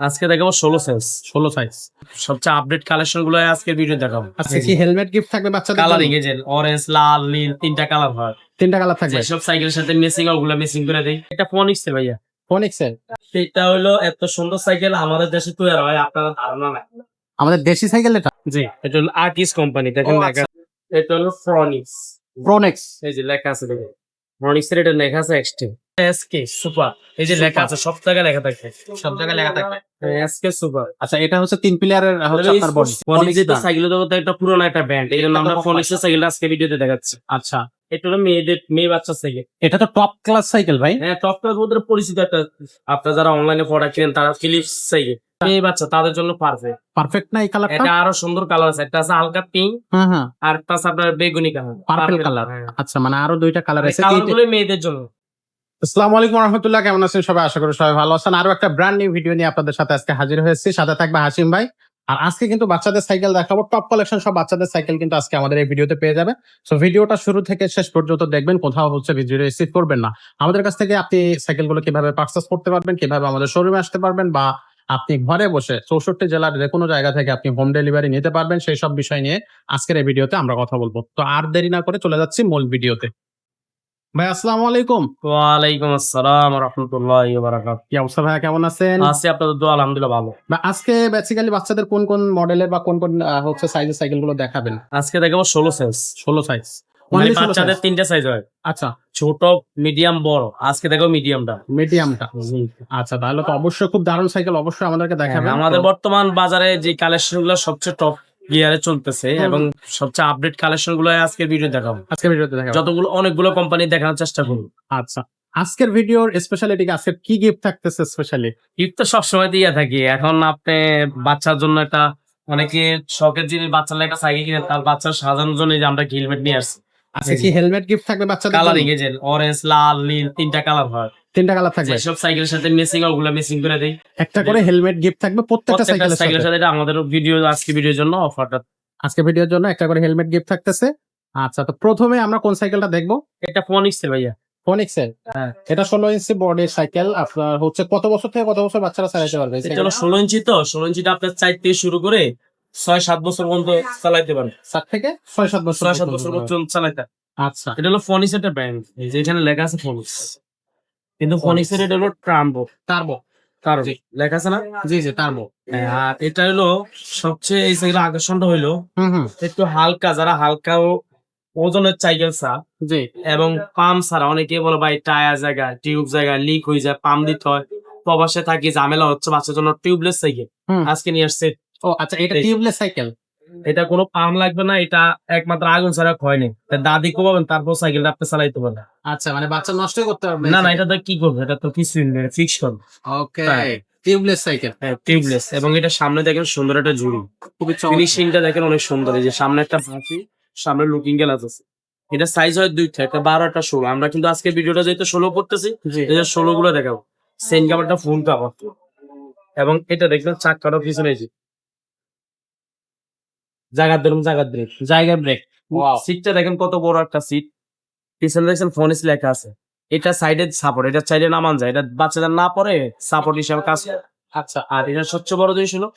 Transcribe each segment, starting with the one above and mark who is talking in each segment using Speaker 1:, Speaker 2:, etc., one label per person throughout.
Speaker 1: আজকে দেখাবো ষোলো সাইজ
Speaker 2: ষোলো সাইজ
Speaker 1: সবচেয়ে আপডেট কালেকশনগুলো আজকে ভিডিও দেখাবো।
Speaker 2: আজকে কি হেলমেট গিফট থাকবে বাচ্চাদের
Speaker 1: কালারিং? এই যে অরেঞ্জ লাল নীল তিনটা কালার হয়।
Speaker 2: তিনটা কালার থাকবে।
Speaker 1: সব সাইকেলের সাথে মেসিং ওগুলো মেসিং করে দেই। এটা ফোনিক্স ভাইয়া।
Speaker 2: ফোনিক্স এর?
Speaker 1: এটা হলো এত সুন্দর সাইকেল আমাদের দেশে তৈরি হয় আপনারা ধারণা নাই।
Speaker 2: আমাদের দেশি সাইকেল এটা?
Speaker 1: জি এটা হলো আর্টিস্ট কোম্পানি দেখেন লেখা এটা হলো ফ্রনিক্স
Speaker 2: প্রোনেক্স
Speaker 1: এই যে লেখা আছে দেখেন। ফ্রনিক্স এর এটা লেখা আছে এক্সটে এসকে সুপার এই যে লেখা আছে সব জায়গায় লেখা থাকে।
Speaker 2: সব জায়গায় লেখা থাকবে
Speaker 1: এসকে সুপার
Speaker 2: আচ্ছা এটা হচ্ছে তিন প্লেয়ারের হচ্ছে আপনার বডি
Speaker 1: সাইকেল জগতে একটা পুরোনো একটা ব্র্যান্ড এই জন্য আমরা ফোনিক্স এর সাইকেল আজকে ভিডিওতে দেখাচ্ছি।
Speaker 2: আচ্ছা।
Speaker 1: এটা হলো মেয়েদের মেয়ে বাচ্চা সাইকেল।
Speaker 2: এটা তো টপ ক্লাস সাইকেল ভাই।
Speaker 1: হ্যাঁ টপ ক্লাস বলতে পরিচিত একটা আপনারা যারা অনলাইনে প্রোডাক্ট কিনেন তারা ফিলিপস সাইকেল। মেয়ে বাচ্চা তাদের জন্য পারফেক্ট
Speaker 2: পারফেক্ট না এই কালারটা
Speaker 1: এটা আরও সুন্দর কালার আছে একটা আছে হালকা পিঙ্ক
Speaker 2: হ্যাঁ হ্যাঁ।
Speaker 1: আর একটা আছে আপনার বেগুনি কালার
Speaker 2: Purple colour। আচ্ছা মানে আরও দুইটা কালার আছে।
Speaker 1: কালারগুলো মেয়েদের জন্য।
Speaker 2: আসসালামু আলাইকুম রহমতুল্লাহ, কেমন আছেন সবাই? আশা করি সবাই ভালো আছেন। আরও একটা ব্র্যান্ড নিউ ভিডিও নিয়ে আপনাদের সাথে আজকে হাজির হয়েছি। সাথে থাকবে হাসিম ভাই। আর আজকে কিন্তু বাচ্চাদের সাইকেল দেখাবো। টপ কালেকশন সব বাচ্চাদের সাইকেল কিন্তু আজকে আমাদের এই ভিডিওতে পেয়ে যাবে সো ভিডিওটা শুরু থেকে শেষ পর্যন্ত দেখবেন। কোথাও হচ্ছে ভিডিও রিসিভ করবেন না। আমাদের কাছ থেকে আপনি সাইকেলগুলো কীভাবে পার্সেস করতে পারবেন, কীভাবে আমাদের শোরুমে আসতে পারবেন বা আপনি ঘরে বসে চৌষট্টি জেলার যে কোনো জায়গা থেকে আপনি হোম ডেলিভারি নিতে পারবেন, সেই সব বিষয় নিয়ে আজকের এই ভিডিওতে আমরা কথা বলব। তো আর দেরি না করে চলে যাচ্ছি মূল ভিডিওতে ভাই আসসালামু আলাইকুম।
Speaker 1: ওয়ালাইকুম আসসালাম রহমতুল্লাহ বারাকাত
Speaker 2: কি অবস্থা ভাইয়া কেমন আছেন?
Speaker 1: আছি আপনাদের দোয়া আলহামদুলিল্লাহ ভালো।
Speaker 2: আজকে বেসিক্যালি বাচ্চাদের কোন কোন মডেলের বা কোন কোন হচ্ছে সাইজের সাইকেলগুলো দেখাবেন?
Speaker 1: আজকে দেখাবো ষোলো সাইজ
Speaker 2: ষোলো সাইজ
Speaker 1: মানে বাচ্চাদের তিনটা সাইজ হয়।
Speaker 2: আচ্ছা।
Speaker 1: ছোট মিডিয়াম বড়। আজকে দেখো মিডিয়ামটা
Speaker 2: মিডিয়ামটা আচ্ছা তাহলে তো অবশ্যই খুব দারুণ সাইকেল অবশ্যই আমাদেরকে দেখাবেন।
Speaker 1: হ্যাঁ, আমাদের বর্তমান বাজারে যে কালেকশনগুলো সবচেয়ে টপ গিয়ারে চলতেছে এবং সবচেয়ে আপডেট কালেকশনগুলো আজকের ভিডিও দেখাবো।
Speaker 2: আজকে ভিডিওতে দেখাবেন
Speaker 1: যতগুলো অনেকগুলো কোম্পানি দেখানোর চেষ্টা করব।
Speaker 2: আচ্ছা আজকের ভিডিওর স্পেশালিটি আজকে কি গিফট থাকতেছে স্পেশালি
Speaker 1: গিফট তো সবসময় দিয়ে থাকি। এখন আপনি বাচ্চার জন্য একটা অনেকে শখের জিনিস বাচ্চার একটা সাইকেল কিনে তার বাচ্চার সাজানোর জন্য যে আমরা হেলমেট নিয়ে আসছি।
Speaker 2: আজকে কি হেলমেট গিফট থাকবে বাচ্চাদের
Speaker 1: কালারিং? এই অরেঞ্জ লাল নীল তিনটা কালার হয়।
Speaker 2: তিনটা কালার থাকবে।
Speaker 1: সব সাইকেলের সাথে মেসিং ওগুলো মেসিং করে দেই।
Speaker 2: একটা করে হেলমেট গিফট থাকবে প্রত্যেকটা সাইকেলের
Speaker 1: সাইকেলের
Speaker 2: সাথে।
Speaker 1: এটা আমাদের ভিডিও আজকে ভিডিওর জন্য অফারটা
Speaker 2: আজকে ভিডিওর জন্য একটা করে হেলমেট গিফট থাকতেছে। আচ্ছা তো প্রথমে আমরা কোন সাইকেলটা দেখব?
Speaker 1: এটা ফোনিক্স ভাইয়া।
Speaker 2: ফোনিক্স এর?
Speaker 1: হ্যাঁ।
Speaker 2: এটা ষোলো ইঞ্চি বডির সাইকেল আপনার হচ্ছে কত বছর থেকে কত বছর বাচ্চারা চালাতে পারবে
Speaker 1: এটা হলো? ষোলো ইঞ্চি তো ষোলো ইঞ্চিটা আপনার চার থেকে শুরু করে ছয় সাত বছর পর্যন্ত চালাইতে পারেন
Speaker 2: সাত থেকে ছয় সাত বছর
Speaker 1: ছয় সাত বছর পর্যন্ত। চালাইতে।
Speaker 2: আচ্ছা।
Speaker 1: এটা হলো ফোনিক্স একটা ব্র্যান্ড এই যে এখানে লেখা আছে ফোনিক্স কিন্তু ফোনিক্স এর এটা হলো ট্রাম্বো
Speaker 2: টার্বো
Speaker 1: কারণ লেখা আছে না?
Speaker 2: জি জি টার্বো
Speaker 1: হ্যাঁ, আর এটা হলো সবচেয়ে এই সাইকেলের আকর্ষণটা হইল
Speaker 2: হুম হুম।
Speaker 1: একটু হালকা যারা হালকা ও- ওজনের সাইকেল চা
Speaker 2: জি।
Speaker 1: এবং পাম্প ছাড়া অনেকে বলে ভাই টায়ার জায়গা টিউব জায়গা লিক হয়ে যায় পাম্প দিতে হয়। প্রবাসে থাকি ঝামেলা হচ্ছে বাচ্চার জন্য টিউবলেস সাইকেল
Speaker 2: হুম।
Speaker 1: আজকে নিয়ে আসছে
Speaker 2: ও আচ্ছা এটা টিউবলেস সাইকেল
Speaker 1: এটা কোনো পাম্প লাগবে না এটা একমাত্র আগুন ছাড়া হয়নি। দাদি কোবাবেন তারপর সাইকেলটা আপনি চালাইতে পারবেন।
Speaker 2: আচ্ছা মানে বাচ্চা নষ্ট করতে পারবে
Speaker 1: না না এটা তো কি করবে? এটা তো কিছুই ফিক্স করবে
Speaker 2: ওকে
Speaker 1: হ্যাঁ।
Speaker 2: টিউবলেস সাইকেল
Speaker 1: হ্যাঁ টিউবলেস এবং এটা সামনে দেখেন সুন্দর একটা জুড়ি
Speaker 2: খুবই
Speaker 1: ফিনিশিংটা দেখেন অনেক সুন্দর। এই যে সামনে একটা বাঁশি সামনে লুকিং গ্লাস আছে। এটা সাইজ হয় দুইটা একটা বারো একটা ষোলো। আমরা কিন্তু আজকে ভিডিওটা যেহেতু ষোলো করতেছি যে ষোলো গুলো দেখাবো। সেন কাভারটা ফুল কাভার এবং এটা দেখবেন চাক্কাটা পিছনে এই জাগার ধরুন জাগার ব্রেক
Speaker 2: জায়গা ব্রেক
Speaker 1: সিটটা দেখেন কত বড় একটা সিট পিছনে দেখছেন ফোনিস লেখা আছে। এটা সাইডে সাপোর্ট এটা চাইলে নামান যায় এটা বাচ্চাদের না পরে সাপোর্ট হিসাবে কাজ।
Speaker 2: আচ্ছা
Speaker 1: আর এটা সবচেয়ে বড় জিনিস হলো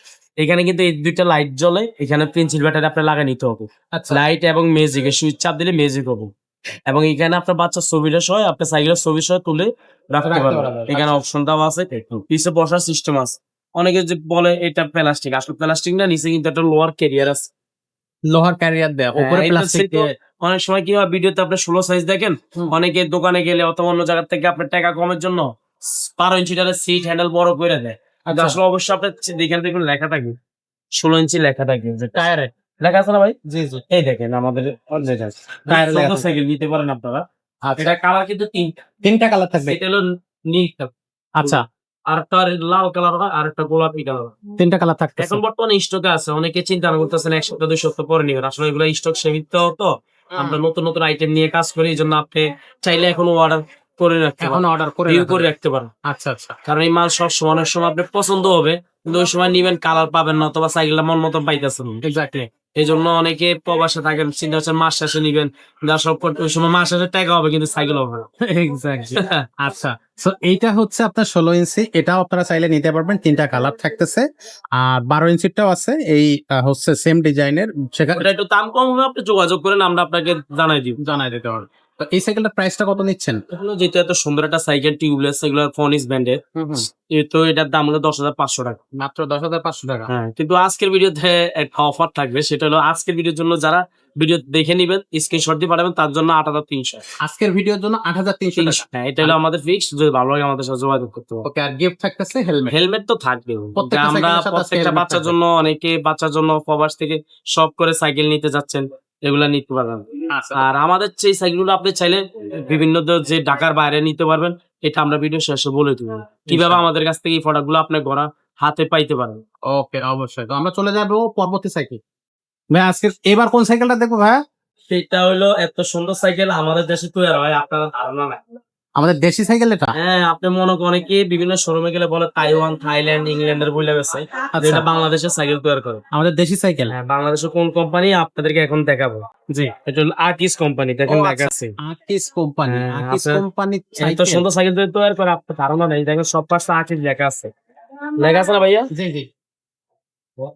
Speaker 1: এখানে কিন্তু এই দুইটা লাইট জ্বলে এখানে পেন্সিল ব্যাটারি আপনার লাগা নিতে হবে।
Speaker 2: আচ্ছা।
Speaker 1: লাইট এবং মেজিক সুইচ চাপ দিলে মেজিক হবে। এবং এখানে আপনার বাচ্চার ছবিটা সহ আপনার সাইকেলের ছবি সহ তুলে রাখতে পারবেন
Speaker 2: পারবেন,
Speaker 1: এখানে অপশনটাও আছে। পিছে বসার সিস্টেম আছে। অনেকে যে বলে এটা প্লাস্টিক আসলে প্লাস্টিক না নিচে কিন্তু একটা লোয়ার ক্যারিয়ার আছে।
Speaker 2: লোহার ক্যারিয়ার দেয়া উপরে
Speaker 1: হ্যাঁ,
Speaker 2: প্লাস্টিক
Speaker 1: হচ্ছে তো অনেক সময় কি হয় ভিডিওতে আপনি ষোলো সাইজ দেখেন অনেকে দোকানে গেলে অথবা অন্য জায়গা থেকে আপনার টাকা কমের জন্য বারো ইঞ্চিটার সিট হ্যান্ডেল বড় করে দেয়। কিন্তু
Speaker 2: আচ্ছা।
Speaker 1: আসলে অবশ্যই আপনার এখানে দেখুন লেখা থাকে। ষোলো ইঞ্চি লেখা থাকে যে
Speaker 2: টায়ারে
Speaker 1: লেখা আছে না ভাই?
Speaker 2: জি জি।
Speaker 1: এই দেখেন আমাদের
Speaker 2: টায়ারে।
Speaker 1: সাইকেল নিতে পারেন আপনারা।
Speaker 2: আচ্ছা।
Speaker 1: এটা কালার কিন্তু তিনটা।
Speaker 2: তিনটা কালার থাকবে।
Speaker 1: এটা হলো নীলটা
Speaker 2: আচ্ছা।
Speaker 1: আর একটা লাল কালার হয় আর একটা গোলাপি কালার
Speaker 2: তিনটা কালার থাকতেছে।
Speaker 1: এখন বর্তমানে স্টকে আছে অনেকে চিন্তা করতেছেন এক সপ্তাহ দুই সপ্তাহ পরে নিবেন। আসলে এগুলো স্টক সীমিত তো আমরা নতুন নতুন আইটেম নিয়ে কাজ করি এই জন্য আপনি চাইলে এখন অর্ডার করে রাখতে
Speaker 2: এখন অর্ডার করে
Speaker 1: রিভিউ করে রাখতে পারেন।
Speaker 2: আচ্ছা আচ্ছা।
Speaker 1: কারণ এই মাল সব সময় অনেক সময় আপনার পছন্দ হবে কিন্তু ওই সময় নিবেন কালার পাবেন না অথবা সাইকেলটা মন মতন পাইতেছেন।
Speaker 2: এক্স্যাক্টলি
Speaker 1: এই জন্য অনেকে প্রবাসে থাকেন চিন্তা হচ্ছে মাস শেষে নিবেন যা সব ওই সময় মাস শেষে টাকা হবে কিন্তু সাইকেল হবে
Speaker 2: আচ্ছা তো এইটা হচ্ছে আপনার ষোলো ইঞ্চি এটাও আপনারা চাইলে নিতে পারবেন তিনটা কালার থাকতেছে। আর বারো ইঞ্চিটাও আছে এই হচ্ছে সেম ডিজাইনের সেখানে
Speaker 1: একটু দাম কম হবে আপনি যোগাযোগ করেন আমরা আপনাকে জানাই দিব।
Speaker 2: জানাই দিতে পারবেন তো এই সাইকেলটার প্রাইসটা কত নিচ্ছেন?
Speaker 1: এগুলো যেহেতু এত সুন্দর একটা সাইকেল টিউবলেস এগুলো ফোনিস ব্র্যান্ডের তো এটার দাম হলো দশ হাজার পাঁচশো টাকা।
Speaker 2: মাত্র দশ হাজার পাঁচশো টাকা?
Speaker 1: হ্যাঁ কিন্তু আজকের ভিডিওতে একটা অফার থাকবে সেটা হলো আজকের ভিডিওর জন্য যারা ভিডিও দেখে নিবেন স্ক্রিনশট দিয়ে পাঠাবেন তার জন্য আট হাজার তিনশো।
Speaker 2: আজকের ভিডিওর জন্য আট হাজার তিনশো
Speaker 1: হ্যাঁ এটা হলো আমাদের ফিক্স যদি ভালো লাগে আমাদের সাথে যোগাযোগ করতে হবে
Speaker 2: ওকে আর গিফট থাকতেছে হেলমেট
Speaker 1: হেলমেট তো থাকবে আমরা প্রত্যেকটা বাচ্চার জন্য অনেকে বাচ্চার জন্য প্রবাস থেকে সব করে সাইকেল নিতে যাচ্ছেন। এগুলা নিতে পারবেন।
Speaker 2: আচ্ছা।
Speaker 1: আর আমাদের সেই সাইকেলগুলো আপনি চাইলে বিভিন্ন যে ঢাকার বাইরে নিতে পারবেন এটা আমরা ভিডিও শেষে বলে দেবো। কীভাবে আমাদের কাছ থেকে এই প্রোডাক্টগুলো আপনি গড়া হাতে পাইতে পারেন।
Speaker 2: ওকে অবশ্যই। তো আমরা চলে যাব পরবর্তী সাইকেল। ভাই আজকে এবার কোন সাইকেলটা দেখব ভাইয়া
Speaker 1: সেটা হলো এত সুন্দর সাইকেল আমাদের দেশে তৈরি হয় আপনারা ধারণা নাই।
Speaker 2: আমাদের দেশি সাইকেল এটা?
Speaker 1: হ্যাঁ আপনি মনে করেন অনেকে বিভিন্ন শোরুমে গেলে বলে তাইওয়ান থাইল্যান্ড ইংল্যান্ডের বইলে গেছে
Speaker 2: আচ্ছা।
Speaker 1: এটা বাংলাদেশের সাইকেল তৈরি করে।
Speaker 2: আমাদের দেশি সাইকেল?
Speaker 1: হ্যাঁ বাংলাদেশের কোন কোম্পানি আপনাদেরকে এখন দেখাবো?
Speaker 2: জি
Speaker 1: এটা হলো আর্টিস কোম্পানি দেখেন লেখা। আছে
Speaker 2: আর্টিস কোম্পানি আর্টিস
Speaker 1: আছে।
Speaker 2: কোম্পানি
Speaker 1: এত সুন্দর সাইকেল? তৈরি করে আপনার ধারণা নেই। দেখেন সব পাশে আর্টিস লেখা আছে। লেখা আছে না ভাইয়া?
Speaker 2: জি জি।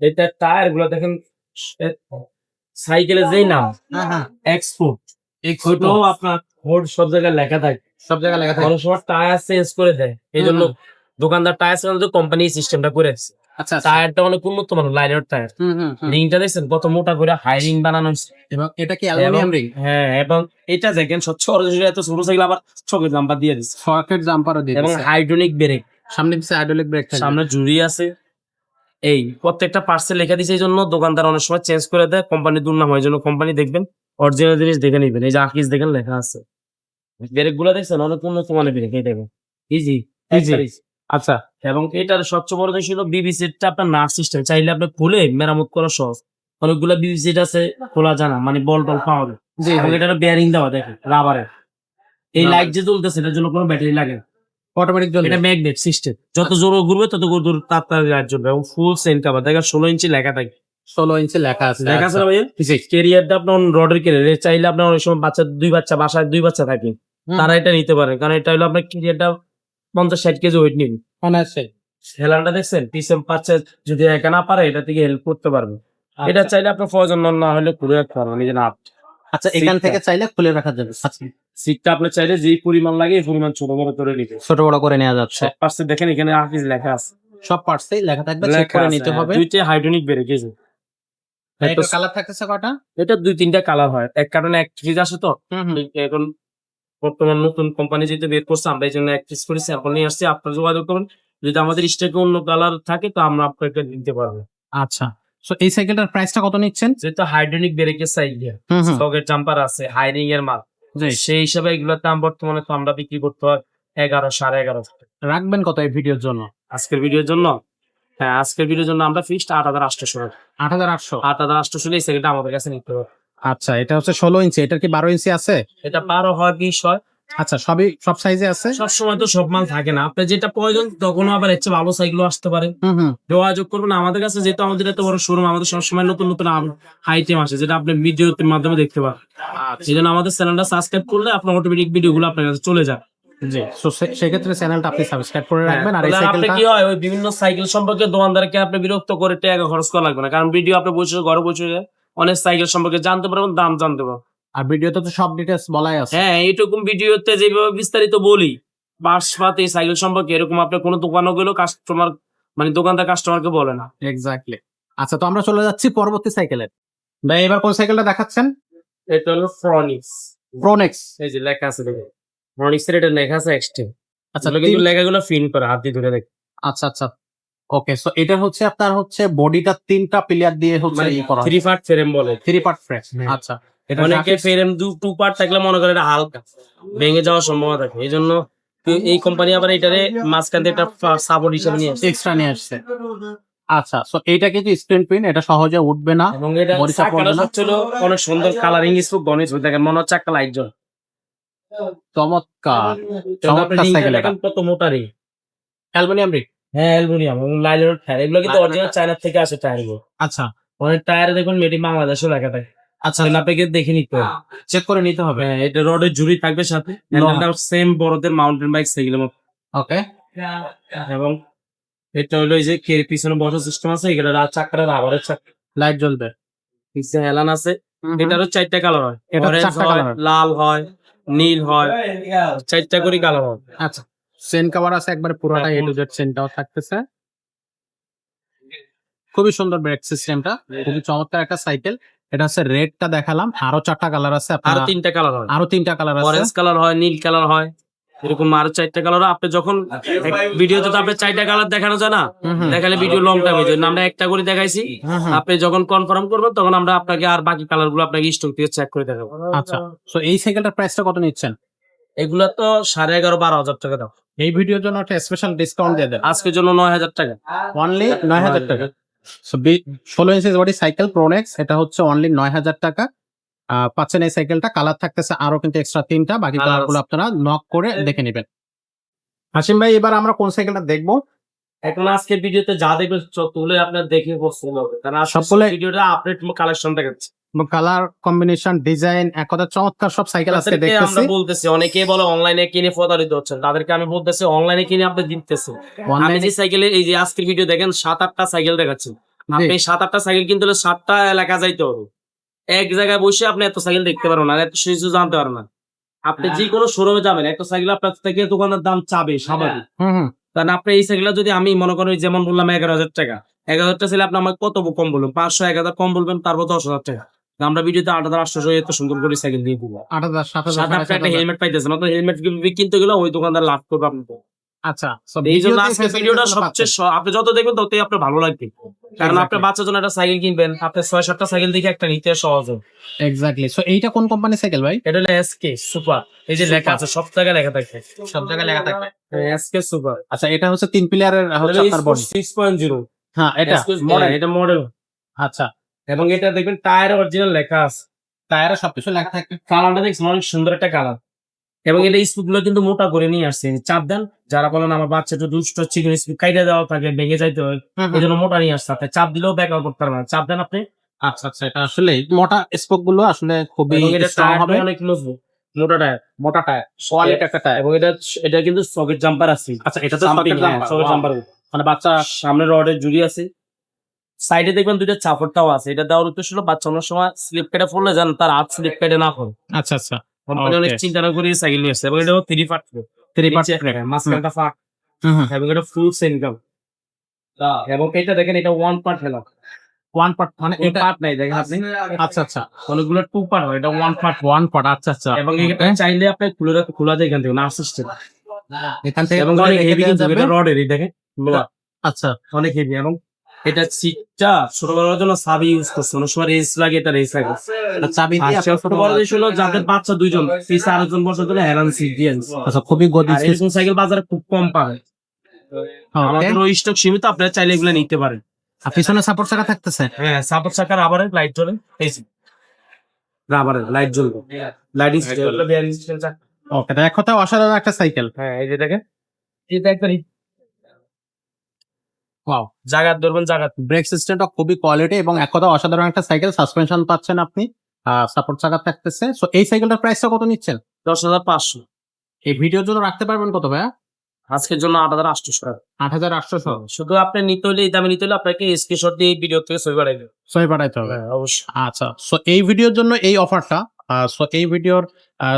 Speaker 1: এটা টায়ারগুলো দেখেন সাইকেলের যেই নাম
Speaker 2: হ্যাঁ হ্যাঁ।
Speaker 1: এক্সপোর্ট
Speaker 2: এক্সপোর্ট
Speaker 1: আপনার হোড সব জায়গায় লেখা থাকে।
Speaker 2: সব জায়গায় লেখা থাকে।
Speaker 1: অনেক সময় টায়ার চেঞ্জ করে দেয়। এই জন্য দোকানদার টায়ার চেঞ্জ কোম্পানি সিস্টেমটা করে আসছে
Speaker 2: আচ্ছা আচ্ছা।
Speaker 1: টায়ারটা অনেক উন্নত মানের লাইনের টায়ার। রিংটা দেখছেন? কত মোটা করে হাই রিং বানানো হয়েছে।
Speaker 2: এবং এটা কি অ্যালুমিনিয়াম রিং
Speaker 1: হ্যাঁ এবং এটা দেখেন স্বচ্ছ অরিজিনাল এত ছোট সাইকেল আবার নাম্বার দিয়ে দিচ্ছে
Speaker 2: জাম্পারও দিয়ে
Speaker 1: এবং
Speaker 2: দিছে।
Speaker 1: হাইড্রোনিক ব্রেক
Speaker 2: সামনে পিছে হাইড্রোলিক ব্রেক থাকবে
Speaker 1: সামনে জুড়ি আছে। এই প্রত্যেকটা পার্সেল লেখা দিছে এই জন্য দোকানদার অনেক সময় চেঞ্জ করে দেয় কোম্পানি দুর্নাম হয়। জন্য কোম্পানি দেখবেন অরিজিনাল জিনিস দেখে নিবেন। এই যে আকিস দেখেন লেখা আছে। ব্রেকগুলো দেখছেন অনেক উন্নত মানের ব্রেক এই দেখেন ইজি
Speaker 2: Easy। আচ্ছা
Speaker 1: এবং এটার সবচেয়ে বড় জিনিস হলো বিবিসিটা আপনার নার্স সিস্টেম চাইলে আপনি খুলে মেরামত করা সহজ। অনেকগুলো বিবিসি আছে খোলা জানা মানে বল টল পাওয়া যায়।
Speaker 2: জি
Speaker 1: বেয়ারিং দেওয়া দেখেন রাবারের এই লাইট যে জ্বলতেছে এটার জন্য কোনো ব্যাটারি লাগে না।
Speaker 2: অটোমেটিক জ্বলবে।
Speaker 1: এটা ম্যাগনেট সিস্টেম যত জোর ঘুরবে তত দূর তাড়াতাড়ি লাইট জ্বলবে এবং ফুল সেন্ট কাভার দেখেন ষোলো ইঞ্চি লেখা থাকে।
Speaker 2: ষোলো ইঞ্চি লেখা আছে
Speaker 1: লেখা আছে ভাইয়া?
Speaker 2: জি
Speaker 1: কেরিয়ারটা আপনার রডের কেরিয়ার চাইলে আপনার অনেক সময় বাচ্চা দুই বাচ্চা বাসায় দুই বাচ্চা থাকে। তারা এটা নিতে পারে কারণ এটা হলো আপনার কেরিয়ারটা পঞ্চাশ ষাট কেজি ওয়েট নিন।
Speaker 2: অনায়াসে।
Speaker 1: হেলানটা দেখছেন? পিসেম পাচ্ছে যদি একা না পারে এটা থেকে হেল্প করতে পারবে। এটা
Speaker 2: এটা
Speaker 1: চাইলে আপনার প্রয়োজন না হলে খুলে রাখতে পারবেন নিজে না
Speaker 2: আচ্ছা এখান থেকে চাইলে খুলে রাখা যাবে। আচ্ছা।
Speaker 1: সিটটা আপনি চাইলে যেই পরিমাণ লাগে এই পরিমাণ ছোট বড় করে নিবে
Speaker 2: ছোট বড় করে নেওয়া যাচ্ছে।
Speaker 1: পাশে দেখেন এখানে আর্টিস লেখা আছে।
Speaker 2: সব পার্টসেই লেখা থাকবে চেক করে নিতে
Speaker 1: হ্যাঁ,
Speaker 2: হবে।
Speaker 1: দুইটা হাইড্রোনিক বেড়ে গেছে
Speaker 2: এটা কালার থাকতেছে কটা
Speaker 1: এটা দুই তিনটা কালার হয়। এক কারণে এক ফ্রিজ আছে তো। এখন বর্তমান নতুন কোম্পানি যেটা বের করছে আমরা এই জন্য এক পিস করে স্যাম্পল নিয়ে আসছি। আপনারা যোগাযোগ করুন। যদি আমাদের স্টকে অন্য কালার থাকে তো আমরা আপনাকে দিতে পারব।
Speaker 2: আচ্ছা। সো এই সাইকেলটার প্রাইসটা কত নিচ্ছেন?
Speaker 1: যেহেতু হাইড্রোনিক ব্রেকের
Speaker 2: হুম
Speaker 1: স্টকের জাম্পার আছে হাইরিং এর মাল। সেই হিসাবে এগুলোর দাম বর্তমানে তো আমরা বিক্রি করতে হয় এগারো সাড়ে এগারো
Speaker 2: রাখবেন কত এই ভিডিওর জন্য?
Speaker 1: আজকের ভিডিওর জন্য? হ্যাঁ আজকের ভিডিওর জন্য আমরা ফিক্সড আট হাজার আটশো
Speaker 2: আট হাজার আটশো।
Speaker 1: আট হাজার আটশো এই সেকেন্ডটা আমাদের কাছে নিতে হবে।
Speaker 2: আচ্ছা এটা হচ্ছে ষোলো ইঞ্চি এটার কি বারো ইঞ্চি আছে?
Speaker 1: এটা বারো হয় বিশ হয়।
Speaker 2: আচ্ছা সবই সব সাইজে আছে?
Speaker 1: সব সময় তো সব মাল থাকে না। আপনার যেটা প্রয়োজন তখনও আবার চেয়ে ভালো সাইকেলও আসতে পারে। যোগাযোগ করবেন। আমাদের কাছে যেহেতু আমাদের এত বড় শোরুম আমাদের সবসময় নতুন নতুন আইটেম আসে যেটা আপনি ভিডিওর মাধ্যমে দেখতে পারেন। সেই জন্য আমাদের চ্যানেলটা সাবস্ক্রাইব করলে আপনার অটোমেটিক ভিডিওগুলো আপনার কাছে চলে যায়।
Speaker 2: জি তো সেক্ষেত্রে চ্যানেলটা আপনি সাবস্ক্রাইব করে রাখবেন আর এই সাইকেলটা
Speaker 1: কি হয় ওই বিভিন্ন সাইকেল সম্পর্কে দোকানদারকে আপনি বিরক্ত করে টাকা খরচ করা লাগবে না। কারণ ভিডিও আপনি বসে ঘরে বসে অনেক সাইকেল সম্পর্কে জানতে পারব দাম জানতে পারব।
Speaker 2: আর ভিডিওতে তো সব ডিটেলস বলাই আছে।
Speaker 1: হ্যাঁ এইটুকু ভিডিওতে যেভাবে বিস্তারিত বলি বাসপাত সাইকেল সম্পর্কে এরকম আপনি কোনো দোকানও গেলেও কাস্টমার মানে দোকানদার কাস্টমারকে বলে না।
Speaker 2: এক্স্যাক্টলি আচ্ছা তো আমরা চলে যাচ্ছি পরবর্তী সাইকেলের ভাই এবার কোন সাইকেলটা দেখাচ্ছেন?
Speaker 1: এটা হলো ফ্রনিক্স
Speaker 2: ফ্রনিক্স
Speaker 1: এই যে লেখা আছে দেখে ফ্রনিক্স এর এটা লেখা আছে এক্সট্রিম
Speaker 2: আচ্ছা
Speaker 1: আচ্ছা কিন্তু লেখাগুলো ফিন করে হাত দিয়ে ধরে দেখ
Speaker 2: আচ্ছা আচ্ছা। ওকে সো এটা হচ্ছে আপনার হচ্ছে বডিটা তিনটা পিলার দিয়ে হচ্ছে
Speaker 1: মানে
Speaker 2: ই করা
Speaker 1: থ্রি পার্ট ফ্রেম বলে
Speaker 2: থ্রি পার্ট ফ্রেম। আচ্ছা। এটা
Speaker 1: অনেকে ফ্রেম দু টু পার্ট থাকলে মনে করে এটা হালকা ভেঙে যাওয়ার সম্ভাবনা থাকে। এই জন্য এই কোম্পানি আবার এটারে মাঝখান দিয়ে একটা সাপোর্ট হিসেবে নিয়ে আসছে।
Speaker 2: এক্সট্রা নিয়ে আসছে। আচ্ছা সো এইটা কিন্তু স্ক্রিন প্রিন্ট এটা সহজে উঠবে না
Speaker 1: এবং এটা
Speaker 2: মরিচা পড়বে না?
Speaker 1: হচ্ছিল অনেক সুন্দর কালারিং স্পুক গণেশ দেখেন মনে হচ্ছে একটা লাইট জ্বল।
Speaker 2: চমৎকার চমৎকার সাইকেল এটা।
Speaker 1: দেখেন কত মোটা রিং।
Speaker 2: Aluminium ring.
Speaker 1: হ্যাঁ অ্যালুমিনিয়াম এবং লাইলনের টায়ার এগুলো কিন্তু অরিজিনাল চায়না থেকে আসে টায়ারগুলো
Speaker 2: আচ্ছা।
Speaker 1: অনেক টায়ারে দেখুন মেডি বাংলাদেশও লেখা থাকে।
Speaker 2: আচ্ছা।
Speaker 1: আপনাকে দেখে নিতে হবে।
Speaker 2: চেক করে নিতে হবে।
Speaker 1: হ্যাঁ এটা রডের জুড়ি থাকবে সাথে। সেম বড়দের মাউন্টেন বাইক মতো
Speaker 2: ওকে
Speaker 1: এবং এটা হলো এই যে কে পিছনে বসার সিস্টেম আছে এটা রাত চাকাটা রাবারের চাকা।
Speaker 2: লাইট জ্বলবে।
Speaker 1: পিছনে হেলান আছে। এটারও চারটা কালার হয়। হয়,
Speaker 2: হয়।
Speaker 1: লাল হয় নীল হয় চারটা করে কালার হয়।
Speaker 2: আচ্ছা। সেন কভার আছে একবারে পুরোটা এ টু জেড সেনটাও থাকতেছে। খুবই সুন্দর ব্রেক সিস্টেমটা খুবই চমৎকার একটা সাইকেল এটা হচ্ছে রেডটা দেখালাম আরও চারটা কালার আছে আরও
Speaker 1: তিনটা কালার হয়।
Speaker 2: আরও তিনটা কালার আছে।
Speaker 1: অরেঞ্জ কালার হয় নীল কালার হয় এরকম আরও চারটা কালার আপনি যখন ভিডিওতে তো আপনি চারটা কালার দেখানো যায় না। দেখালে ভিডিও লং টাইম হয়ে যায়। আমরা একটা করে দেখাইছি। আপনি যখন কনফার্ম করবেন তখন আমরা আপনাকে আর বাকি কালারগুলো আপনাকে স্টক দিয়ে চেক করে দেখাবো।
Speaker 2: আচ্ছা তো এই সাইকেলটার প্রাইসটা কত নিচ্ছেন?
Speaker 1: এগুলা তো সাড়ে এগারো বারো হাজার টাকা দাও।
Speaker 2: এই ভিডিওর জন্য একটা স্পেশাল ডিসকাউন্ট দিয়ে দেন।
Speaker 1: আজকের জন্য নয় হাজার টাকা।
Speaker 2: অনলি নয় হাজার টাকা। ষোলো ইঞ্চি বডি সাইকেল প্রোনেক্স এটা হচ্ছে অনলি নয় হাজার টাকা। পাচ্ছেন এই সাইকেলটা কালার থাকতেছে আরও কিন্তু এক্সট্রা তিনটা বাকি
Speaker 1: কালারগুলো
Speaker 2: আপনারা নক করে দেখে নেবেন। হাসিম ভাই এবার আমরা কোন সাইকেলটা দেখব?
Speaker 1: এখন আজকের ভিডিওতে যা দেখবেন তুলে আপনার দেখে পছন্দ হবে কারণ আজকে
Speaker 2: সবগুলো-
Speaker 1: ভিডিওটা আপডেট কালেকশন দেখাচ্ছে।
Speaker 2: কালার কম্বিনেশন ডিজাইন এক কথা চমৎকার সব সাইকেল আজকে
Speaker 1: তাদেরকে
Speaker 2: দেখতেছি।
Speaker 1: আমরা বলতেছি অনেকে বলে অনলাইনে কিনে প্রতারিত হচ্ছেন। তাদেরকে আমি বলতেছি অনলাইনে কিনে আপনি জিততেছেন আমি যে সাইকেলের এই যে আজকের ভিডিও দেখেন সাত আটটা সাইকেল দেখাচ্ছি আপনি সাত আটটা সাইকেল কিনতে হলে সাতটা এলাকা যাইতে হবে। এক জায়গায় বসে আপনি এত সাইকেল দেখতে পারবেন না এত কিছু জানতে পারবেন না। আপনি যে কোনো শোরুমে যাবেন একটা সাইকেল আপনার থেকে দোকানের দাম চাবে স্বাভাবিক।
Speaker 2: হুম হুম।
Speaker 1: কারণ আপনি এই সাইকেলটা যদি আমি মনে করি যেমন বললাম এগারো হাজার টাকা। এগারো হাজার টাকা ছেলে আপনি আমাকে কত কম বলবেন? পাঁচশো এক হাজার কম বলবেন তারপর দশ হাজার টাকা। আমরা ভিডিওতে আট হাজার আটশো এত সুন্দর করে সাইকেল দিয়ে দিবো।
Speaker 2: আট হাজার সাত হাজার
Speaker 1: একটা হেলমেট পাইতেছেন অত হেলমেট কিনতে গেলে ওই দোকানদার লাভ করবে
Speaker 2: আচ্ছা
Speaker 1: এই জন্য ভিডিওটা সবচেয়ে আপনি যত দেখবেন ততই আপনার ভালো লাগবে। কারণ আপনার বাচ্চার জন্য একটা সাইকেল কিনবেন আপনি ছয় সাতটা সাইকেল দেখে একটা নিতে সহজ হবে
Speaker 2: পাচ্ছেন এক্স্যাক্টলি সো এইটা কোন কোম্পানির সাইকেল ভাই?
Speaker 1: এটা হলো এসকে সুপার এই যে লেখা আছে সব জায়গায় লেখা থাকে।
Speaker 2: সব জায়গায় লেখা
Speaker 1: এসকে সুপার
Speaker 2: আচ্ছা এটা হচ্ছে তিন হচ্ছে আপনার বডি হ্যাঁ এটা
Speaker 1: মডেল এটা মডেল
Speaker 2: আচ্ছা
Speaker 1: এবং এটা দেখবেন টায়ার অরিজিনাল লেখা আছে।
Speaker 2: টায়ারে সবকিছু লেখা থাকবে।
Speaker 1: কালারটা দেখছেন অনেক সুন্দর একটা কালার এবং এটা স্পিডগুলো কিন্তু মোটা করে নিয়ে আসছে। চাপ দেন যারা বলেন আমার বাচ্চা একটু দুষ্ট চিকেন স্পিড কাইটে দেওয়া থাকে ভেঙে যাইতে হয় এই জন্য মোটা নিয়ে আসছে। আপনি চাপ দিলেও ব্যাক আউট করতে পারবেন না। চাপ দেন আপনি।
Speaker 2: আচ্ছা আচ্ছা এটা আসলে মোটা স্পোকগুলো আসলে খুবই
Speaker 1: এবং
Speaker 2: স্ট্রং হবে।
Speaker 1: অনেক মজবুত। মোটা টায়ার
Speaker 2: মোটা টায়ার কোয়ালিটি একটা টায়ার
Speaker 1: এবং এটা এটা কিন্তু সকেট জাম্পার আছে।
Speaker 2: আচ্ছা এটা তো
Speaker 1: হ্যাঁ,
Speaker 2: মানে বাচ্চা
Speaker 1: সামনে রডের জুড়ি আছে। সাইডে দেখবেন দুইটা চাপড়টাও আছে। এটা দেওয়ার উদ্দেশ্য হলো বাচ্চা অনেক সময় স্লিপ কেটে পড়লে জান তার হাত স্লিপ কেটে না পড়ে।
Speaker 2: আচ্ছা আচ্ছা।
Speaker 1: কোম্পানি অনেক চিন্তা না করে সাইকেল নিয়ে আসছে এবং এটা থ্রি পার্ট
Speaker 2: থ্রি পার্ট
Speaker 1: মাঝখানটা ফাঁক। এবং এটা ফুল সেনকাম এবং এটা দেখেন এটা ওয়ান পার্ট হেলাম
Speaker 2: ওয়ান পার্ট মানে
Speaker 1: এটা পার্ট নাই দেখেন আপনি?
Speaker 2: আচ্ছা আচ্ছা।
Speaker 1: অনেকগুলো টু পার্ট হয় এটা ওয়ান পার্ট
Speaker 2: ওয়ান পার্ট আচ্ছা আচ্ছা।
Speaker 1: এবং এটা চাইলে আপনি খুলে খোলা যায় এখান থেকে না সিস্টেম
Speaker 2: এখান থেকে
Speaker 1: এবং অনেক হেভি কিন্তু। এটা রডেরই দেখেন?
Speaker 2: আচ্ছা।
Speaker 1: অনেক হেভি এবং এটা সিটটা ছোট বড়ার জন্য সাবি ইউজ করছে। অনেক সময় রেস লাগে এটা রেস লাগে।
Speaker 2: চাবি দিয়ে
Speaker 1: আর
Speaker 2: আপনার
Speaker 1: ছোট বড় জিনিস হলো যাদের বাচ্চা দুইজন পিছে আরেকজন বসে দিলে হেরান সিট দিয়ে
Speaker 2: আচ্ছা খুবই গদি
Speaker 1: এরকম সাইকেল বাজারে খুব কম পাবে আমাদের ওই স্টক সীমিত আপনারা চাইলে এগুলো নিতে পারেন।
Speaker 2: আর পিছনে সাপোর্ট চাকা থাকতেছে?
Speaker 1: হ্যাঁ সাপোর্ট চাকার রাবারের লাইট জ্বলে এই রাবারের লাইট জ্বলবে। লাইটিং সিস্টেম
Speaker 2: এক কথায় অসাধারণ একটা সাইকেল
Speaker 1: হ্যাঁ এই যে দেখেন এটা একটা
Speaker 2: ওয়াও
Speaker 1: জায়গা ধরবেন জায়গা
Speaker 2: ব্রেক সিস্টেমটা খুবই কোয়ালিটি এবং এক কথা অসাধারণ একটা সাইকেল সাসপেনশন পাচ্ছেন আপনি সাপোর্ট চাকা থাকতেছে। সো এই সাইকেলটার প্রাইসটা কত নিচ্ছেন?
Speaker 1: দশ হাজার পাঁচশো।
Speaker 2: এই ভিডিওর জন্য রাখতে পারবেন কত ভাইয়া?
Speaker 1: আজকের জন্য আট হাজার আটশো টাকা।
Speaker 2: আট হাজার আটশোশো
Speaker 1: শুধু আপনি নিতে হলে এই দামে নিতে হলে আপনাকে স্ক্রিনশট দিয়ে ভিডিও থেকে ছবি পাঠাই দেবে
Speaker 2: সহি পাঠাইতে হবে।
Speaker 1: হ্যাঁ অবশ্যই।
Speaker 2: আচ্ছা সো এই ভিডিওর জন্য এই অফারটা সো এই ভিডিওর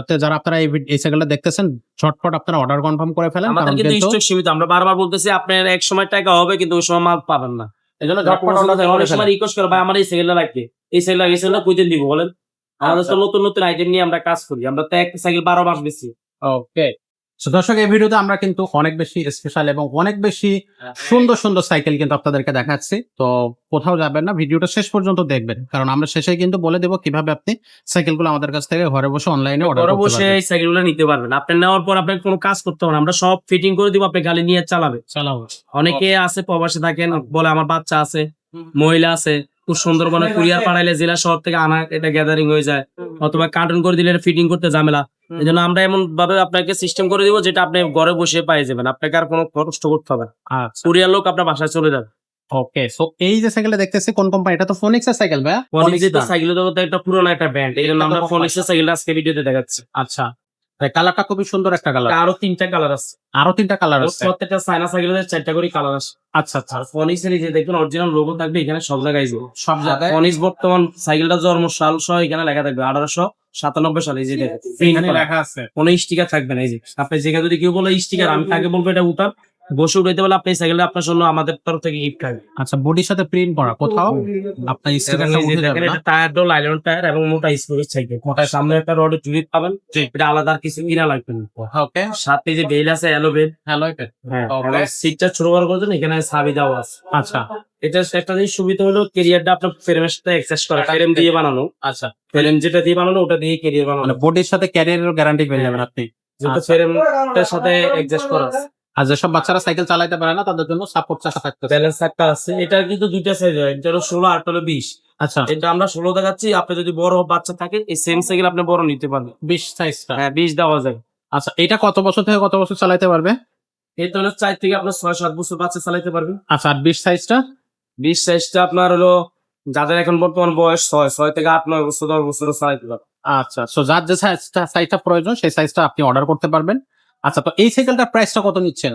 Speaker 2: তে যারা আপনারা এই সাইকেলটা দেখতেছেন ঝটপট আপনারা অর্ডার কনফার্ম করে ফেলেন।
Speaker 1: আমাদের
Speaker 2: কারণ
Speaker 1: কিন্তু স্টক সীমিত আমরা বারবার বলতেছি আপনার এক সময় টাকা হবে কিন্তু ওই সময় মাল পাবেন না।
Speaker 2: এজন্য
Speaker 1: ঝটপট
Speaker 2: অর্ডার।
Speaker 1: অনেক সময় রিকোয়েস্ট করে ভাই আমার এই সাইকেলটা লাগবে। এই সাইকেল এই সাইকেলটা দিন দিব বলেন? আমাদের তো নতুন নতুন আইটেম নিয়ে আমরা কাজ করি আমরা তো একটা সাইকেল বারো মাস বেশি।
Speaker 2: ওকে সো দর্শক এই ভিডিওতে আমরা কিন্তু অনেক বেশি স্পেশাল এবং অনেক বেশি সুন্দর সুন্দর সাইকেল কিন্তু আপনাদেরকে দেখাচ্ছি। তো কোথাও যাবেন না ভিডিওটা শেষ পর্যন্ত দেখবেন। কারণ আমরা শেষে কিন্তু বলে দেবো কীভাবে আপনি সাইকেলগুলো আমাদের কাছ থেকে ঘরে বসে অনলাইনে অর্ডার
Speaker 1: ঘরে
Speaker 2: করতে
Speaker 1: বসে এই সাইকেলগুলো নিতে পারবেন। আপনি নেওয়ার পর আপনাকে কোনো কাজ করতে হবে না। আমরা সব ফিটিং করে দিব আপনি গাড়ি নিয়ে চালাবে।
Speaker 2: চালাও
Speaker 1: অনেকে আছে প্রবাসে থাকেন বলে আমার বাচ্চা আছে মহিলা আছে। খুব সুন্দর সুন্দরবনে কুরিয়ার পাঠাইলে জেলা শহর থেকে আনা এটা গ্যাদারিং হয়ে যায়। অথবা কার্টুন করে দিলে ফিটিং করতে ঝামেলা। এই জন্য আমরা এমন ভাবে আপনাকে সিস্টেম করে দিব যেটা আপনি ঘরে বসে পাই যাবেন। আপনাকে আর কোনো কষ্ট করতে হবে না।
Speaker 2: আচ্ছা।
Speaker 1: কুরিয়ার লোক আপনার বাসায় চলে যাবে।
Speaker 2: ওকে সো এই যে সাইকেলটা দেখতেছি কোন কোম্পানি এটা তো ফোনিক্সের সাইকেল ভাই
Speaker 1: ফনিক্স তো সাইকেল জগতে একটা পুরোনো একটা ব্র্যান্ড এই জন্য আমরা ফনিক্সের সাইকেল আজকে ভিডিওতে দেখাচ্ছি।
Speaker 2: আচ্ছা। কালারটা খুবই সুন্দর একটা কালার
Speaker 1: আরও তিনটা কালার আছে।
Speaker 2: আরও তিনটা কালার আছে।
Speaker 1: প্রত্যেকটা সাইনা সাইকেলের চারটা করে কালার আছে।
Speaker 2: আচ্ছা আচ্ছা।
Speaker 1: আর ফনিক্স এর যে দেখবেন অরিজিনাল লোগো থাকবে এখানে সব জায়গায়
Speaker 2: সব জায়গায়?
Speaker 1: ফনিস বর্তমান সাইকেলটা জন্ম সাল সহ এখানে লেখা থাকবে আঠারোশো সাতানব্বই সালে যে দেখেন
Speaker 2: এখানে লেখা আছে।
Speaker 1: কোনো স্টিকার থাকবে না এই যে। আপনি যেখানে যদি কেউ বলে স্টিকার আমি তাকে বলব এটা উতার? বসে উঠাইতে বলে আপনি সাইকেলটা আপনার জন্য আমাদের তরফ থেকে গিফট থাকবে
Speaker 2: আচ্ছা বডির সাথে প্রিন্ট করা কোথাও আপনার স্টিকারটা উঠে যাবে না?
Speaker 1: টায়ার টায়ার এবং মোটা স্পোকের সাইকেল। মোটা সামনে একটা রড জুড়ি পাবেন। এটা আলাদা আর কিছু কিনা লাগবে না।
Speaker 2: ওকে।
Speaker 1: সাথে যে বেল আছে বেল
Speaker 2: হ্যালো
Speaker 1: হ্যাঁ. সিটটা ছোট বড় এখানে সাবি দেওয়া আছে।
Speaker 2: আচ্ছা।
Speaker 1: এটা একটা জিনিস সুবিধা হলো কেরিয়ারটা আপনার ফ্রেমের সাথে অ্যাক্সেস করা ফ্রেম দিয়ে বানানো।
Speaker 2: আচ্ছা।
Speaker 1: ফ্রেম যেটা দিয়ে বানানো ওটা দিয়ে কেরিয়ার বানানো।
Speaker 2: মানে বডির সাথে ক্যারিয়ারের গ্যারান্টি পেয়ে যাবেন আপনি।
Speaker 1: যেটা
Speaker 2: আচ্ছা।
Speaker 1: ফ্রেমটার সাথে অ্যাডজাস্ট করা আছে।
Speaker 2: আর যেসব বাচ্চারা সাইকেল চালাতে পারে না তাদের জন্য সাপোর্ট চাকা থাকতে
Speaker 1: ব্যালেন্স একটা আছে। এটা কিন্তু দুইটা সাইজ হয়। এটা হলো ষোলো আর হলো বিশ।
Speaker 2: আচ্ছা।
Speaker 1: এটা আমরা ষোলো দেখাচ্ছি। আপনি যদি বড় বাচ্চা থাকে এই সেম সাইকেল আপনি বড় নিতে পারবেন।
Speaker 2: বিশ সাইজটা
Speaker 1: হ্যাঁ বিশ দেওয়া যায়।
Speaker 2: আচ্ছা এটা কত বছর থেকে কত বছর চালাতে পারবে?
Speaker 1: তো হলো চার থেকে আপনার ছয় সাত বছর বাচ্চা চালাতে পারবেন।
Speaker 2: আচ্ছা আর বিশ সাইজটা
Speaker 1: বিশ সাইজটা আপনার হলো যাদের এখন বর্তমান বয়স ছয় ছয় থেকে আট নয় বছর দশ বছর চালাতে পারবেন
Speaker 2: আচ্ছা সো যার যে সাইজটা সাইজটা প্রয়োজন সেই সাইজটা আপনি অর্ডার করতে পারবেন। আচ্ছা তো এই সাইকেলটার প্রাইসটা কত নিচ্ছেন?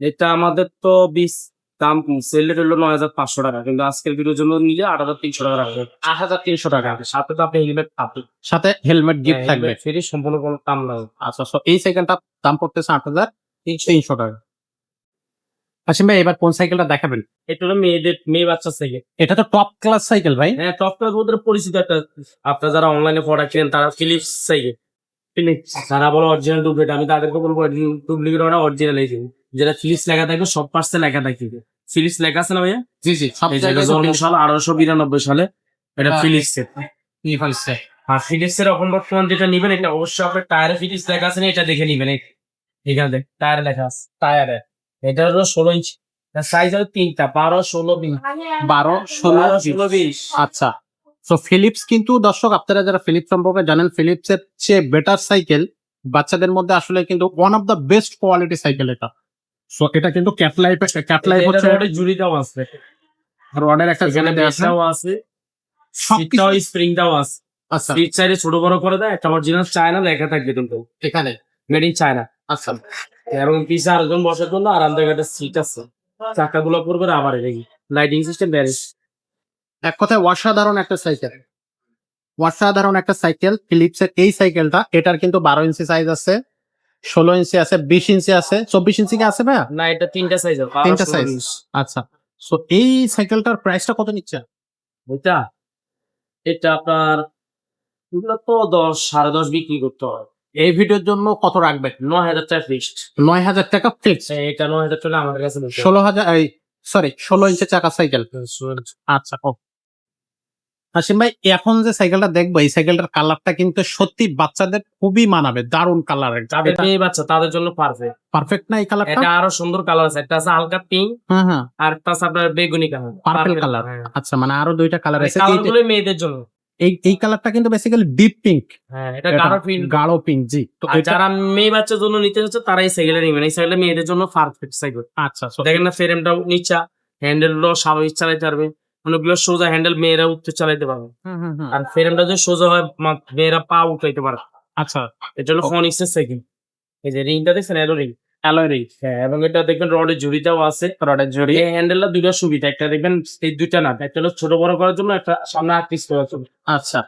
Speaker 1: এটা আমাদের তো বিশ দাম সেল রেট হলো নয় হাজার পাঁচশো টাকা কিন্তু আজকের ভিডিওর জন্য নিলে আট হাজার তিনশো টাকা রাখবে
Speaker 2: আট হাজার তিনশো টাকা
Speaker 1: সাথে তো আপনি হেলমেট পাবেন।
Speaker 2: সাথে হেলমেট গিফট
Speaker 1: হ্যাঁ,
Speaker 2: থাকবে।
Speaker 1: ফ্রি সম্পূর্ণ কোনো দাম না
Speaker 2: আচ্ছা এই সাইকেলটার দাম পড়তেছে আট হাজার তিনশো টাকা। আসিম ভাই এবার কোন সাইকেলটা দেখাবেন?
Speaker 1: এটা হলো মেয়েদের মেয়ে বাচ্চা থেকে
Speaker 2: এটা তো টপ ক্লাস সাইকেল ভাই।
Speaker 1: হ্যাঁ টপ ক্লাস ওদের পরিচিত একটা আপনারা যারা অনলাইনে প্রোডাক্ট কিনেন তারা ফিলিপস সাইকেল ফিলিপস যারা বলো অরিজিনাল ডুপ্লিকেট আমি তাদেরকে বলব ডুপ্লিকেট ওরা অরিজিনাল এই যেটা ফিলিপস লেখা থাকবে সব পার্সে লেখা থাকবে। ফিলিপস লেখা আছে না ভাইয়া?
Speaker 2: জি জি সব
Speaker 1: এই জন্ম সাল আঠারোশো বিরানব্বই সালে এটা। ফিলিপস এর
Speaker 2: জায়গায়
Speaker 1: আর ফিলিপস এর এখন বর্তমান যেটা নিবেন এটা অবশ্যই আপনার টায়ারে ফিলিপস লেখা আছে না এটা দেখে নিবেন। এখানে দেখ টায়ারে লেখা আছে
Speaker 2: টায়ারে
Speaker 1: এটা হলো ষোলো ইঞ্চি সাইজ হলো তিনটা বারো ষোলো বিশ।
Speaker 2: বারো ষোলো
Speaker 1: ষোলো বিশ।
Speaker 2: আচ্ছা। তো ফিলিপস কিন্তু দর্শক আপনারা যারা ফিলিপস সম্পর্কে জানেন ফিলিপস এর চেয়ে বেটার সাইকেল বাচ্চাদের মধ্যে আসলে কিন্তু one of the best quality cycle এটা। সো এটা কিন্তু ক্যাট লাইফ ক্যাট লাইফ হচ্ছে
Speaker 1: রডের জুড়িটাও আছে।
Speaker 2: রডের একটা
Speaker 1: এখানে
Speaker 2: জেনে দেওয়া আছে।
Speaker 1: আছে
Speaker 2: সবকিছু
Speaker 1: সিটটাও আছে।
Speaker 2: আচ্ছা।
Speaker 1: সিট সাইডে ছোট বড় করে দেয় একটা অরিজিনাল চায়না লেখা থাকবে কিন্তু
Speaker 2: এখানে?
Speaker 1: মেড ইন চায়না
Speaker 2: আচ্ছা।
Speaker 1: এবং পিছে আরেকজন বসার জন্য আরামদায়ক একটা সিট আছে। চাকাগুলো পড়বে আবার এদিকে লাইটিং সিস্টেম ব্যারেজ
Speaker 2: এক কথায় অসাধারণ একটা সাইকেল অসাধারণ একটা সাইকেল ফিলিপস এর এই সাইকেলটা এটার কিন্তু বারো ইঞ্চি সাইজ আছে ষোলো ইঞ্চি আছে বিশ ইঞ্চি আছে চব্বিশ ইঞ্চি কি আছে ভাইয়া?
Speaker 1: না এটা তিনটা সাইজ
Speaker 2: তিনটা size। আচ্ছা সো এই সাইকেলটার প্রাইসটা কত নিচ্ছে?
Speaker 1: এটা এটা আপনার এগুলো তো দশ সাড়ে দশ বিক্রি করতে হয়।
Speaker 2: এই ভিডিওর জন্য কত রাখবে
Speaker 1: নয় হাজার টাকা ফিক্সড
Speaker 2: নয় হাজার টাকা ফিক্স
Speaker 1: এটা নয় হাজার টাকা আমাদের কাছে
Speaker 2: ষোলো হাজার এই সরি ষোলো ইঞ্চি চাকা সাইকেল আচ্ছা ও হাসিম ভাই এখন যে সাইকেলটা দেখব এই সাইকেলটার কালারটা কিন্তু সত্যি বাচ্চাদের খুবই মানাবে দারুণ কালার
Speaker 1: যাদের মেয়ে বাচ্চা তাদের জন্য পারফেক্ট
Speaker 2: পারফেক্ট না এই কালারটা
Speaker 1: এটা আরও সুন্দর কালার আছে একটা আছে হালকা পিঙ্ক
Speaker 2: হ্যাঁ হ্যাঁ।
Speaker 1: আর একটা আছে আপনার বেগুনি কালার
Speaker 2: Purple colour। আচ্ছা মানে আরও দুইটা কালার আছে।
Speaker 1: কালার
Speaker 2: এইটা-
Speaker 1: গুলো মেয়েদের জন্য।
Speaker 2: এই এই কালারটা কিন্তু বেসিক্যালি ডিপ পিঙ্ক
Speaker 1: হ্যাঁ এটা গাঢ় পিঙ্ক
Speaker 2: গাঢ় পিঙ্ক জি। তো
Speaker 1: যারা মেয়ে বাচ্চার জন্য নিতে হচ্ছে তারা এই সাইকেলে নেবেন এই সাইকেলে মেয়েদের জন্য পারফেক্ট সাইকেল
Speaker 2: আচ্ছা
Speaker 1: দেখেন না ফ্রেমটাও নিচা হ্যান্ডেলগুলো স্বাভাবিক চালাতে পারবে অনেকগুলো সোজা হ্যান্ডেল মেয়েরা উঠতে চালাতে পারবে। আর ফ্রেমটা যদি সোজা হয় মেয়েরা পা উঠাইতে পারে।
Speaker 2: আচ্ছা।
Speaker 1: এটা হলো ফনিক্স এর সাইকেল এই যে রিংটা দেখছেন এলো রিং অ্যালয় রিং হ্যাঁ এবং এটা দেখবেন রডের জুড়িটাও আছে।
Speaker 2: রডের জড়ি
Speaker 1: এই হ্যান্ডেলটা দুইটা সুবিধা। একটা দেখবেন এই দুইটা না একটা হলো ছোট বড় করার জন্য একটা সামনে আটত্রিশ করার জন্য।
Speaker 2: আচ্ছা।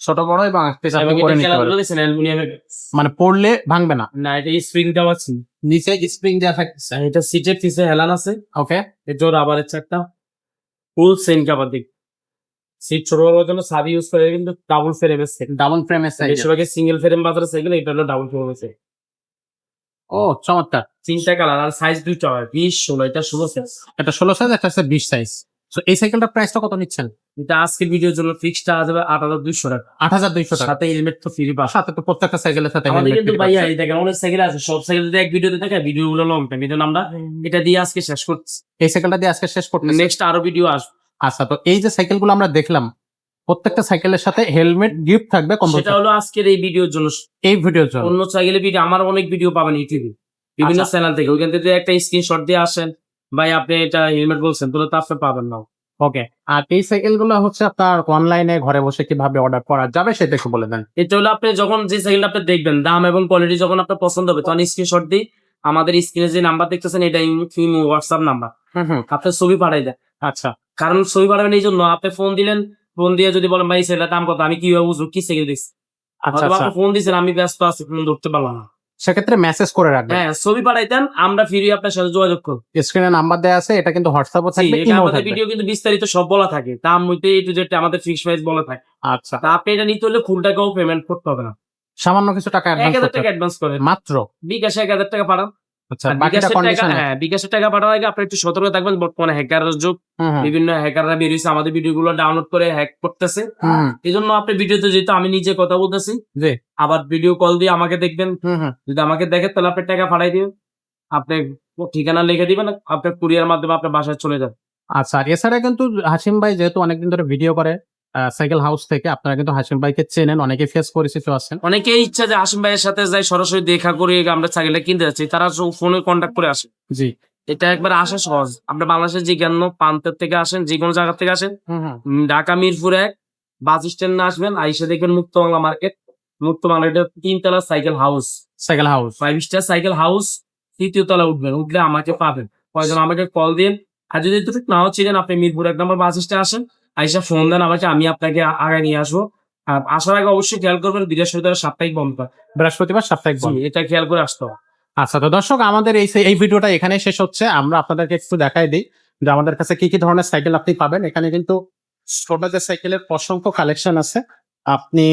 Speaker 2: ছোট বড় এবং
Speaker 1: এবং
Speaker 2: আপনি করে নিতে
Speaker 1: অ্যালুমিনিয়ামের
Speaker 2: মানে পড়লে ভাঙবে না।
Speaker 1: না এটা স্প্রিং স্প্রিংটাও আছে।
Speaker 2: নিচে স্প্রিং দেওয়া থাকছে
Speaker 1: এটা সিটের পিছে হেলান আছে।
Speaker 2: ওকে
Speaker 1: এটা রাবারের চারটা। ফুল সেন কাভার দিক সিট ছোট বড় জন্য সাবি ইউজ করে কিন্তু ডাবল ফ্রেমের সেট
Speaker 2: ডাবল ফ্রেমের সাইকেল
Speaker 1: বেশিরভাগই সিঙ্গেল ফ্রেম বাজারে সাইকেল এটা হলো ডাবল ফ্রেমের সেট
Speaker 2: ও চমৎকার।
Speaker 1: তিনটা কালার আর সাইজ দুইটা হয়। বিশ ষোলো এটা ষোলো সাইজ
Speaker 2: এটা ষোলো সাইজ একটা বিশ সাইজ তো এই সাইকেলটার প্রাইসটা কত নিচ্ছেন?
Speaker 1: এটা আজকের ভিডিওর জন্য ফিক্সড যাবে আট হাজার দুইশো টাকা।
Speaker 2: আট হাজার দুইশো টাকা
Speaker 1: সাথে হেলমেট তো ফ্রি পাস।
Speaker 2: সাথে তো প্রত্যেকটা সাইকেলের সাথে
Speaker 1: আমাদের কিন্তু ভাইয়া এই দেখেন অনেক সাইকেল আছে সব সাইকেল যদি এক ভিডিওতে দেখে ভিডিও গুলো লং টাইম এই জন্য আমরা এটা দিয়ে আজকে শেষ করছি।
Speaker 2: এই সাইকেলটা দিয়ে আজকে শেষ করতে
Speaker 1: নেক্সট আরও ভিডিও আসবে।
Speaker 2: আচ্ছা তো এই যে সাইকেলগুলো আমরা দেখলাম প্রত্যেকটা সাইকেলের সাথে হেলমেট গিফট থাকবে
Speaker 1: সেটা হলো আজকের এই ভিডিওর জন্য।
Speaker 2: এই ভিডিওর জন্য।
Speaker 1: অন্য সাইকেলের ভিডিও আমার অনেক ভিডিও পাবেন ইউটিউবে বিভিন্ন
Speaker 2: আচ্ছা।
Speaker 1: চ্যানেল থেকে। ওইখান থেকে একটা স্ক্রিনশট দিয়ে আসেন ভাই আপনি এটা হেলমেট বলছেন তাহলে তো আপনি পাবেন না।
Speaker 2: ওকে আর এই সাইকেলগুলো হচ্ছে আপনার অনলাইনে ঘরে বসে কীভাবে অর্ডার করা যাবে সেটা একটু বলে দেন।
Speaker 1: এটা হলো আপনি যখন যে সাইকেলটা আপনি দেখবেন দাম এবং কোয়ালিটি যখন আপনার পছন্দ হবে তখন স্ক্রিনশট দিই আমাদের স্ক্রিনে যে নাম্বার দেখতেছেন এটা ইমো হোয়াটসঅ্যাপ নাম্বার আপনি ছবি পাঠাই দেন।
Speaker 2: আচ্ছা।
Speaker 1: কারণ ছবি পাঠাবেন এই জন্য আপনি ফোন দিলেন ফোন দিয়ে যদি বলেন ভাই সেটা দাম কত? আমি কীভাবে বুঝব? কি সাইকেল দিচ্ছি আপনি ফোন দিয়েছেন আমি ব্যস্ত আছি ফোন ধরতে পারলাম না।
Speaker 2: সেক্ষেত্রে মেসেজ করে রাখবেন।
Speaker 1: হ্যাঁ ছবি পাঠাইতেন আমরা ফ্রি আপনার সাথে যোগাযোগ করব।
Speaker 2: স্ক্রিনে নাম্বার দেয়া আছে এটা কিন্তু হোয়াটসঅ্যাপও থাকবে ইমো থাকবে।
Speaker 1: ভিডিও কিন্তু বিস্তারিত সব বলা থাকে তার মধ্যে এই টু জেড আমাদের ফিক্স প্রাইস বলা থাকে।
Speaker 2: আচ্ছা।
Speaker 1: তা আপনি এটা নিতে হলে ফুল টাকাও পেমেন্ট করতে হবে না।
Speaker 2: সামান্য কিছু টাকা অ্যাডভান্স করতে
Speaker 1: টাকা অ্যাডভান্স করে।
Speaker 2: মাত্র।
Speaker 1: বিকাশে এক হাজার টাকা পাঠান। বিকাশের টাকা
Speaker 2: কন্ডিশন
Speaker 1: হ্যাঁ বিকাশের টাকা পাঠানোর আগে আপনি একটু সতর্ক থাকবেন। বর্তমানে হ্যাকারের যুগ। বিভিন্ন হ্যাকাররা বেরিয়েছে আমাদের ভিডিও গুলো ডাউনলোড করে হ্যাক করতেছে। এই জন্য আপনি ভিডিওতে যেহেতু আমি নিজে কথা বলতেছি। আবার ভিডিও কল দিয়ে আমাকে দেখবেন। যদি আমাকে দেখেন তাহলে আপনি টাকা পাঠাই দিবেন। আপনি ঠিকানা লিখে দিবেন। আপনার কুরিয়ার মাধ্যমে আপনার বাসায় চলে যাবে।
Speaker 2: আচ্ছা এছাড়া কিন্তু হাসিম ভাই যেহেতু অনেকদিন ধরে ভিডিও করে সাইকেল হাউস থেকে আপনারা কিন্তু হাসিম ভাইকে চেনেন অনেকে ফেস পরিচিত আছেন?
Speaker 1: অনেকেই ইচ্ছা যে হাসিম ভাইয়ের সাথে যাই সরাসরি দেখা করে আমরা সাইকেলটা কিনতে যাচ্ছি। তারা ফোনে কন্ট্যাক্ট করে আসে।
Speaker 2: জি।
Speaker 1: এটা একবার আসা সহজ। আপনি বাংলাদেশের যে জ্ঞান প্রান্তের থেকে আসেন যে কোনো জায়গা থেকে আসেন ঢাকা মিরপুর এক বাস স্ট্যান্ড আসবেন আইসা দেখবেন মুক্ত বাংলা মার্কেট। মুক্ত বাংলা এটা তিনতলা cycle house.
Speaker 2: Cycle house.
Speaker 1: Five star cycle house তৃতীয় তলা উঠবেন উঠলে আমাকে পাবেন। প্রয়োজন আমাকে কল দিন। আর যদি নাও চিনেন আপনি মিরপুর এক নম্বর বাস স্ট্যান্ড আসেন। আইসা ফোন দেন আমাকে আমি আপনাকে আগে নিয়ে আসব। আর আসার আগে অবশ্যই খেয়াল করবেন বৃহস্পতিবার সাপ্তাহিক বন্ধ।
Speaker 2: বৃহস্পতিবার সাপ্তাহিক বন্ধ।
Speaker 1: এটা খেয়াল করে আসতে হবে।
Speaker 2: আচ্ছা তো দর্শক আমাদের এই এই ভিডিওটা এখানে শেষ হচ্ছে। আমরা আপনাদেরকে একটু দেখাই দিই যে আমাদের কাছে কি কি ধরনের সাইকেল আপনি পাবেন। এখানে কিন্তু ছোটদের সাইকেলের অসংখ্য কালেকশন আছে আপনি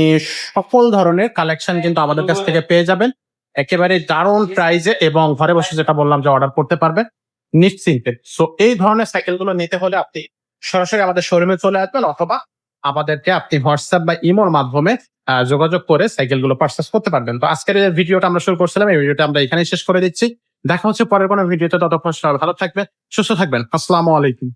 Speaker 2: সকল ধরনের কালেকশন কিন্তু আমাদের কাছ থেকে পেয়ে যাবেন। একেবারে দারুণ প্রাইজে এবং ঘরে বসে যেটা বললাম যে অর্ডার করতে পারবেন নিশ্চিন্তে। সো এই ধরনের সাইকেলগুলো নিতে হলে আপনি সরাসরি আমাদের শোরুমে চলে আসবেন অথবা আমাদেরকে আপনি হোয়াটসঅ্যাপ বা ইমোর মাধ্যমে যোগাযোগ করে সাইকেলগুলো পারচেস করতে পারবেন। তো আজকের এই ভিডিওটা আমরা শুরু করছিলাম, এই ভিডিওটা আমরা এখানেই শেষ করে দিচ্ছি। দেখা হচ্ছে পরের কোনো ভিডিওতে ততক্ষণ ভালো থাকবে সুস্থ থাকবেন। আসসালামু আলাইকুম।